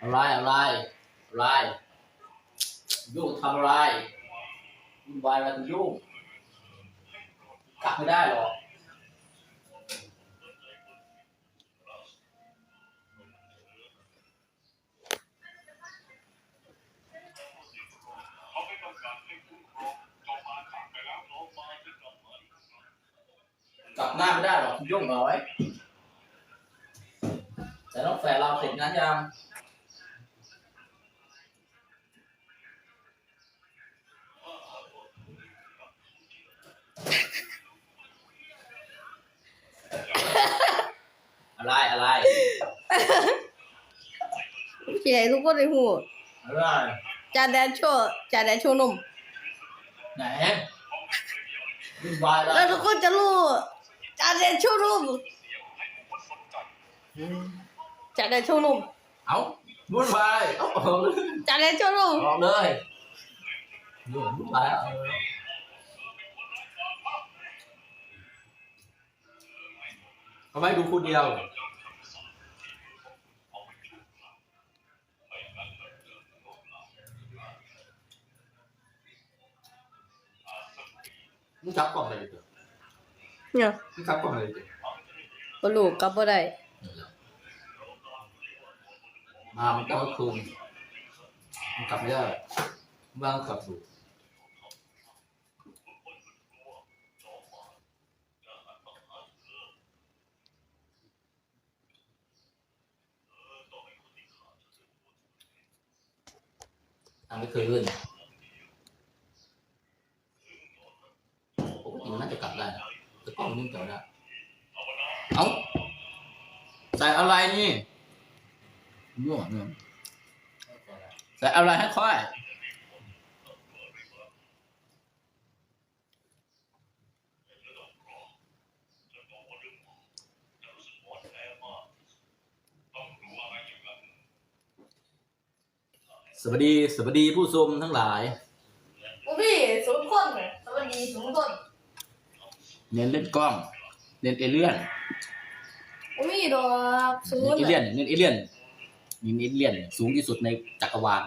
อะไรอะไรอะไรยุ่งทำอะไรยุ่งวายอะไรยุ่งกลับไม่ได้หรอกกลับหน้าไม่ได้หรอกยุ่งน้อยแต่น้องแฝดเราเสร็จงานยัง อะไรอะไรเขียนทุกคนในหูอะไรจานแดนโชว์จานแดนโชว์นมไหนวุ่นวายอะไรแล้วทุกคนจะรู้จานแดนโชว์นมจานแดนโชว์นมเอาวุ่นวายเอาออกเลยจานแดนโชว์นมออกเลยยุ่งวุ่นวายเอาเลยเอาไว้ดูคนเดียว มึงจับกล่องอะไรอยู่ตัวเนี่ยมึงจับกล่องอะไรอยู่ตัวบ่รู้กลับบ่ได้มามันต้องคืนมันกลับไม่ได้มึงวางกลับดูทำไม่คืนปกติมันน่าจะกลับได้นะแต่กล้องมึงกลับได้เอาใส่อะไรนี่มั่วเนี่ยแต่อะไรให้ค่อยสวัสดี สวัสดีผู้ชมทั้งหลายพี่สมคนสวัสดีสมคน เน้นเล่นกล้อง เน้นเอเลี่ยนมีดอกศูเน้นนย์เอเลี่ยนเน้นเอเลี่ยนนี่เอเลี่ยนสูงที่สุดในจักรวาล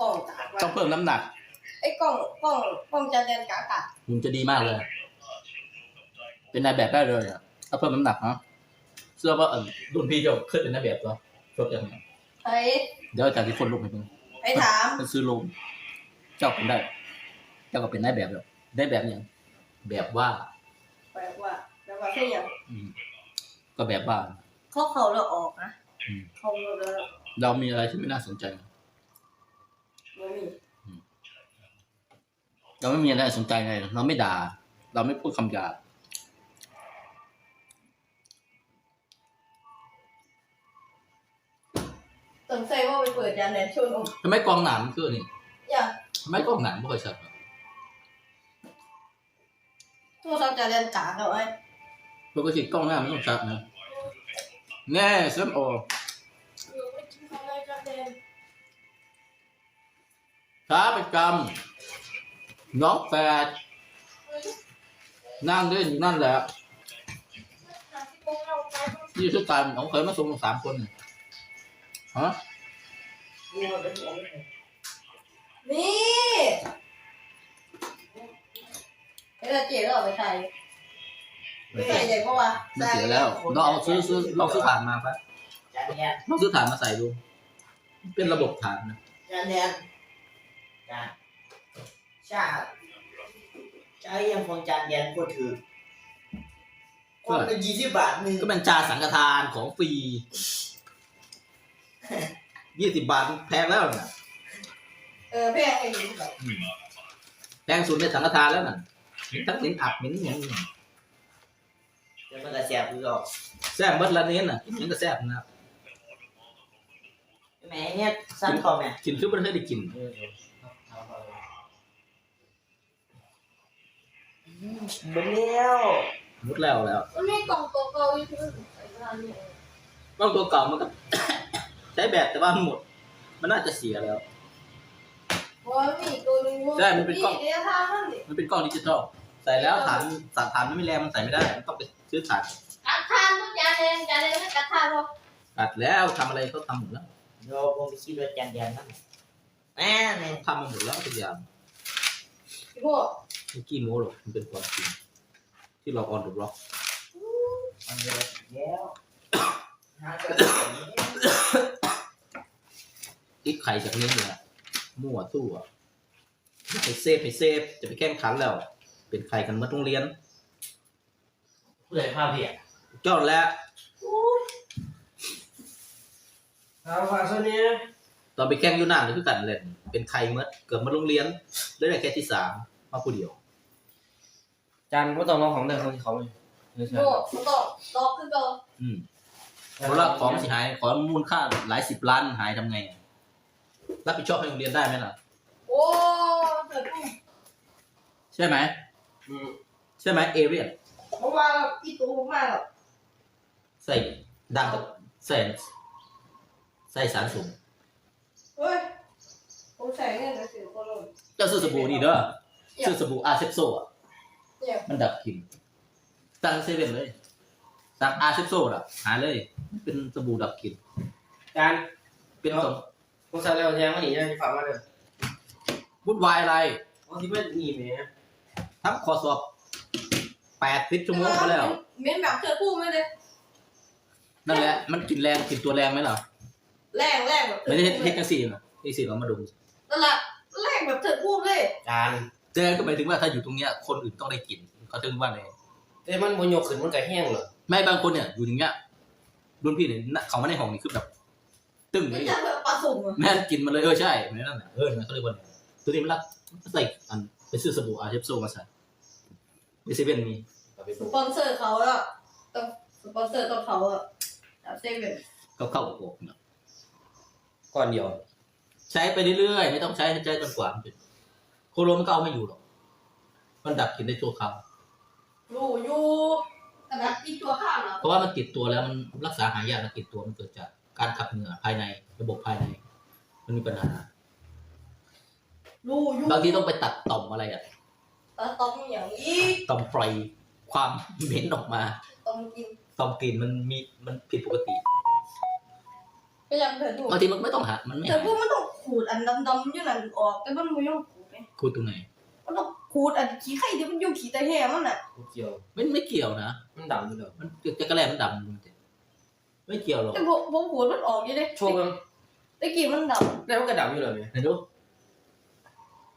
กล้องตากต้องเพิ่มน้ำหนักไอ้กล้องกล้องกล้องจานแดนกากะหุ่นจะดีมากเลย เป็นนายแบบได้เลยอะถ้าเพิ่มน้ำหนักเนาะเสื้อว่าเออรุ่นพี่จะขึ้นเป็นนายแบบเหรอชดยังไงไอ้เดี๋ยวจากที่คนลงไปมึง ไอ้ถามมันซื้อลงเจ้าเป็นได้ เจ้าก็เป็นนายแบบแล้วได้แบบยังแบบว่า แปลว่าแปลว่าแค่อย่างอืม ก็แบบว่า เขาเขาเราออกนะอืม เขาเราเราเรามีอะไรที่ไม่น่าสนใจไม่มีเราไม่มีอะไรสนใจไงเราไม่ด่า เราไม่พูดคำหยาบ สนใจว่าไปเปิดจานแดนโชว์นมทำไมกองหนามมันคือนี่อย่างทำไมกองหนามไม่ค่อยชัดวะโทรศัพท์จานแดนกากเอาไว้ปกติกล้องหน้ามันต้องชัดนะแน่เซมโออยู่ไม่กินข้าวเลยจานแดนช้าประจำน้องแฝดนั่งเล่นอยู่นั่นแหละนี่คือการของเคยมาส่งสามคนน่ะ ฮะนี่เฮ้ยเจ๊เราเอาไปใส่ไปใส่ใหญ่ปะวะไม่เสียแล้วลองเอาซื้อซื้อลองซื้อถ่านมาปะจานเนียนลองซื้อถ่านมาใส่ดู เป็นระบบถ่านนะจานเนียนจานชาใช้ยังคงจานเนียนก็ถือคนละยี่สิบบาทหนึ่งก็เป็นจาสังฆทานของฟรี ยี่สิบบาทแพงแล้วน่ะเออแพงไอ้หนูแพงสุดในสังฆทานแล้วน่ะมีทั้งสินอับเหม็นอย่างนี้เดี๋ยวมันก็เสียบคือออกแซ่บเบิดละเน้นน่ะกินยังก็แซ่บนะแม่เนี่ยสั้นคอแม่กินคือไม่ได้กินเบิ่งแล้วหมดแล้วแล้วมันมีกล่องโตเก่าอยู่ที่ใส่ร้านนี่กล้องตัวเก่ามันก็ ใช้แบตแต่ว่ามันหมด มันน่าจะเสียแล้วเพราะว่ามีตัวนึงใช่มันเป็นกล่อง เดี๋ยวทางนั่นดิมันเป็นกล้องดิจิตอลใส่แล้วฐานสารฐานมันไม่แรงมันใส่ไม่ได้ มันต้องไปซื้อฐานกัดทานทุกอย่างเลยจานเลยไม่กัดทานหรอกตัดแล้วทำอะไรก็ทำหมดแล้วเดี๋ยวผมไปขี่รถจักรยานนั่นแม่เนี่ยทำมาหมดแล้วทุกอย่างพี่พวกไม่กี้โม้หรอกมันเป็นความจริงที่เราออนดูบล็อกมันเยอะแล้วหาเจอ อีกไข่จากนี้เนี่ยมั่วสู้อะไปเซฟไปเซฟจะไปแข่งขันแล้ว เป็นใครกันเมื่อโรงเรียน ผู้ใดพาเพียเจ้าแล้วเอาฝากส่วนนี้ตอนไปแข่งอยูนานหรือคือกันเล่นเป็นใครเมื่อเกิดมาโรงเรียนได้แต่แค่ที่สามมาผู้เดียว จานก็ต้องลองของเดิมของที่เขาไม่เชื่อโน่มันต้องตอกขึ้นก่อนอืมเพราะว่าของเสียหายของมูลค่าหลายสิบล้านหายทำไงอะ รับผิดชอบให้โรงเรียนได้ไหมล่ะ โอ้เกิดปุ๊บใช่ไหมอืมใช่ไหมเอเรียนผมมาแบบอีตูผมมาแบบใส่ดังกับใส่ใส่สารสูงเฮ้ยผมใส่เงินไปสิบคนเลยเจ้าซื้อสบู่นี่เด้อซื้อสบู่อาเซปโซอะเนี่ยมันดับกลิ่นสั่งเซเว่นเลยสั่งอาเซปโซอะหาเลย เป็นสบู่ดับกลิ่นจานเป็นสมผ มใส่แล้วแทงมาหนีนะที่ฝากมาเด้อวุ่นวายอะไรเอาที่ไม่หนีแหมทำคอสอบแปดสิบชั่วโมงมาแล้ว เม้นแบบเกิดปุ๊บไม่เลย นั่นแหละ มันกลิ่นแรงกลิ่นตัวแรงไหมล่ะแรงแรงแบบไม่ได้เทคนิคสี่นะเทคสี่เรามาดูนั่นแหละแรงแบบเกิดปุ๊บเลยจานเจอก็หมายถึงว่าถ้าอยู่ตรงเนี้ยคนอื่นต้องได้กลิ่นเขาถึงว่าไงแต่มันบนยกขึ้นมันก็แห้งเหรอไม่บางคนเนี่ยอยู่อย่างเงี้ยรุ่นพี่เนี่ยเขามาในห้องนี่คือแบบ ตึ้งเลไม่ยใช่แบบปลาสุ่มอะแม่นกินมาเลยเออใช่แม่นั่นแหละเออนั่นเขาเรียกว่าอะไรตัวนี้มันรักใส่อันไปซื้อสบู่อาเชฟโซมาใส่ในเซเว่นมีเอาไปสปลูกปอนเซอร์เขาอะต้องสปอนเซอร์ต้องเขาอะแบบเซเว่นก็เข้ากับโอกเนี่ยก้อนเดียว ใช้ไปเรื่อยๆไม่ต้องใช้ใช้จนกว่ามันเป็นโคโรมันก็เอาไม่อยู่หรอกมันดับกลิ่นได้ชั่วคราวอยู่อยู่กระดับอีกตัวข้าวเหรอเพราะว่ามันติดตัวแล้วมันรักษาหายากนะติดตัวมันเกิดจาก การขับเหงื่อภายในระบบภายใน มันมีปัญหาอยู่อยู่บางทีต้องไปตัดต่อมอะไรอะตาต้องอย่างนี้ต่อมปล่อยความเหม็นออกมาต้องกินต่อมกลิ่นมันมีมันผิดปกติก็ยังเถิดถูกบางทีมันไม่ต้องหามันไม่เถิหาดพวกมันต้องขูดอันดำๆอยู่นั่นออกแต่มันไม่ต้องขูดไงคูดตรงไหนมันต้องขูดอันขี้ไข่ที่มันอยู่ขี้ตะแห่มันอะพวกเกี่ยวไม่ไม่เกี่ยวนะ มันดำอยู่แล้วมันจะกระแลมันดำมันจะ ไม่เกี่ยวหรอกแต่ผมผมขูดมันออกอยู่เลยโชว์กันตะกี้มันดแล้วมันก็ดำอยู่แล้วไหมไหนดู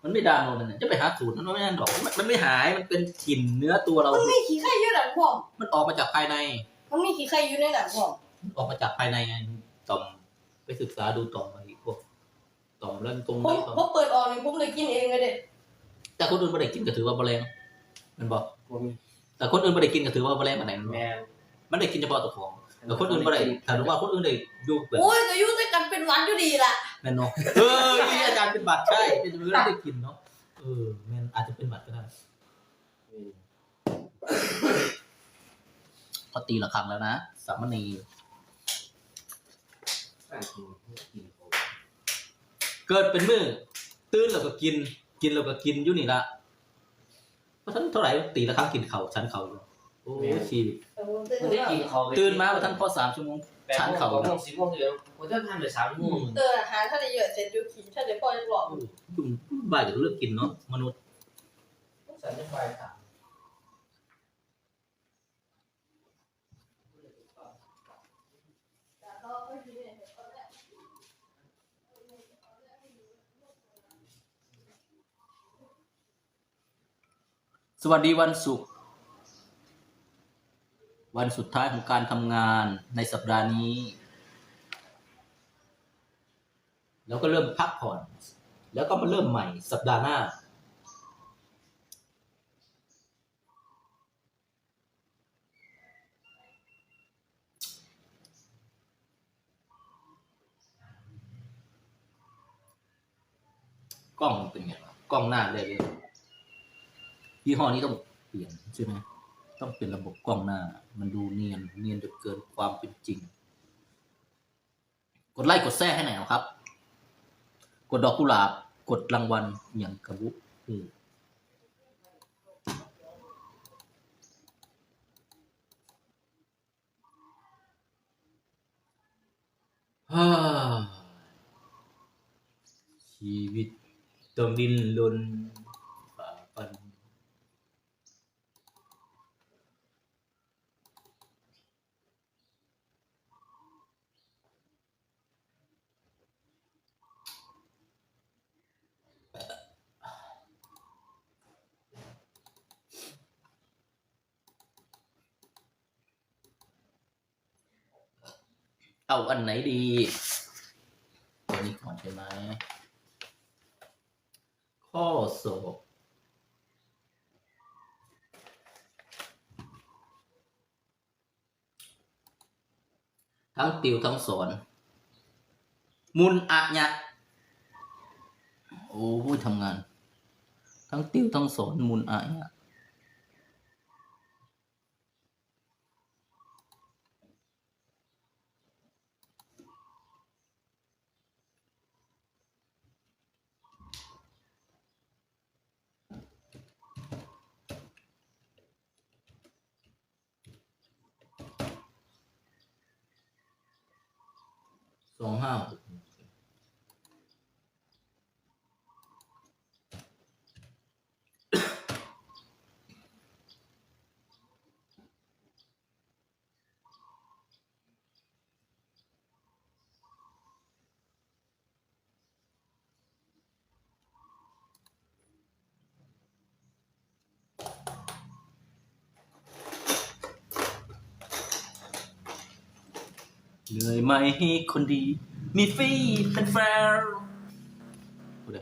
มันไม่ดำหรอกมันน่ะจะไปหาสูตรมันไม่ได้หรอกมันมันไม่หายมันเป็นกลิ่นเนื้อตัวเราำมันมีขี้ไข่อยู่หลังผมมันออกมาจากภายใน มันมีขี้ไข่อยู่ในหลังผมมันออกมาจากภายในไงต่อมไปศึกษาดูต่อมมาอีกพวกต่อมเรื่องตรงผมนี้ต่อมผมเปิดออกนี่ผมเลยกินเองเลยเด็ดแต่คนอื่นไม่ได้กินก็ถือว่าแมลงมันบอกผมมีแต่คนอื่นไม่ได้กินก็ถือว่าแมลงมันไหนมันแมบอกนมันได้กินเฉพาะตัวของ แต่คนอื่นไม่ได้ถ้ารู้ว่าคนอื่นได้อยู่เปิดโอ้ยก็อยู่ด้วยกันเป็นหวันอยู่ดีล่ะแม่นเนาะเออนี่อาจารย์เป็นบัตรใช่เป็นเรื่องได้กินเนาะเออแม่นอาจจะเป็นบัตรก็ได้ก็ตีละครั้งแล้วนะสามณีใส่กินกินเกิดเป็นมือตื่นแล้วก็กิน กินแล้วก็กินอยู่นี่ละเพราะฉันเท่าไหร่ตีละครั้งกินเขาวชั้นเขาอยู่ โอ้ยชีวิตแต่ผมตื่นมันได้กินเขาตื่นมาว่าท่านพอสามชั่วโมง แปดชั้นโมงเขาเก้าโมงสิบโมงเดียวผมจะทำไปสามโมงเตือนอาหารถ้าได้เยอะเสร็จอยู่ขี้ถ้าได้พอจะหลอกยุ่งบ่ายจะเลือกกินเนาะมนุษย์สันจะไฟสามสวัสดีวันศุกร์ วันสุดท้ายของการทำงานในสัปดาห์นี้ แล้วก็เริ่มพักผ่อน แล้วก็มาเริ่มใหม่สัปดาห์หน้า กล้องเป็นไงกล้องหน้าเลยยี่ห้อนี้ต้องเปลี่ยนใช่ไหม ต้องเป็นระบบกล้องหน้า มันดูเนียน เนียนจนเกินความเป็นจริง กดไลค์กดแซ่ให้หน่อยครับ กดดอกกุหลาบ กดรางวัลอย่างกระบุอืชีวิตต้องดิ้นรน เอาอันไหนดีตัวนี้ก่อนใช่ไหมข้อสอบทั้งติวทั้งสอน มุนอะเนี่ยโอ้ยทำงาน ทั้งติวทั้งสอนมุนอะเนี่ สองห้า เหนื่อยไหมคนดี มีฟรีเป็นแฟร์ผู้ใด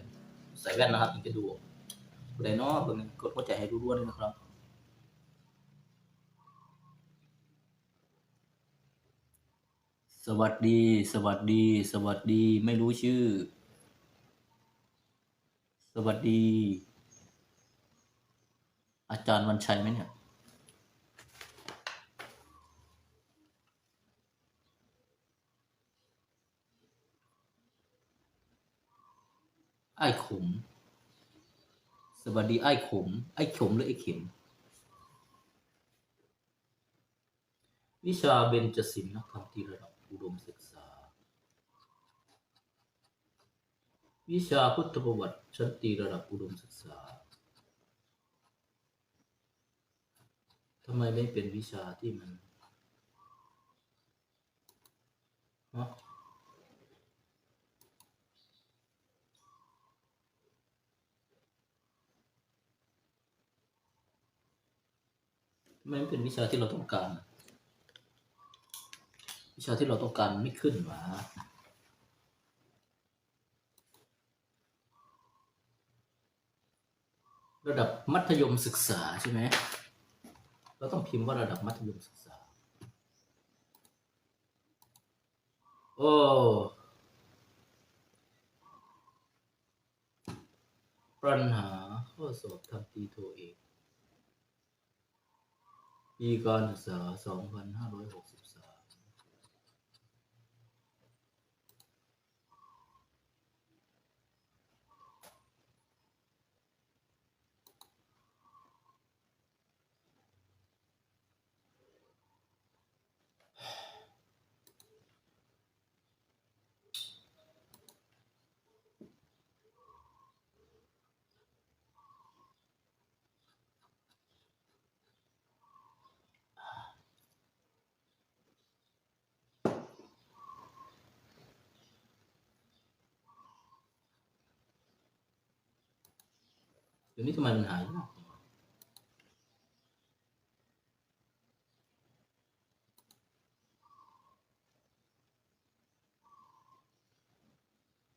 ใส่แว่นนะครับถึงจะดูผู้ใดเนาะเบิ่งกดหัวใจให้รู้ๆด้วยนะครับสวัสดี สวัสดี สวัสดี ไม่รู้ชื่อ สวัสดี อาจารย์วันชัยไหมเนี่ย ไอ้ขม สวัสดีไอ้ขม ไอ้ขมหรือไอ้เข็ม วิชาเบญจศิลป์นักธรรมที่ระดับอุดมศึกษา วิชาพุทธประวัติชั้นตีระดับอุดมศึกษาทำไมไม่เป็นวิชาที่มันฮะทำ มไม่เป็นวิชาที่เราต้องการ วิชาที่เราต้องการไม่ขึ้นหวะระดับมัธยมศึกษาใช่ไหม เราต้องพิมพ์ว่าระดับมัธยมศึกษา โอ้ปัญหาข้อสอบทำตีโทเอก ปีการศึกษา 2560 เดี๋ยวนี้ทำไมมันหายากจังวะ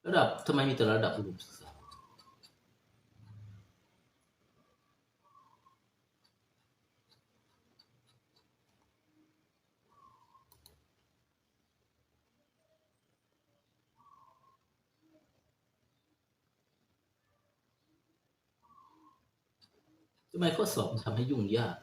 ระดับ ทำไมข้อสอบทำให้ยุ่งยาก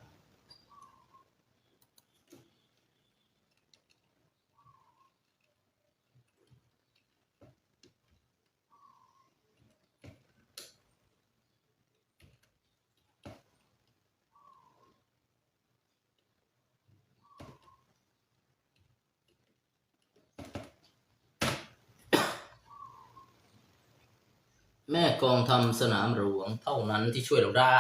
แม่กองทำสนามหลวงเท่านั้นที่ช่วยเราได้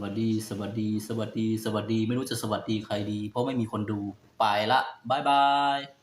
วัสดี สวัสดี สวัสดี สวัสดี ไม่รู้จะสวัสดีใครดี เพราะไม่มีคนดู ไปละบายบาย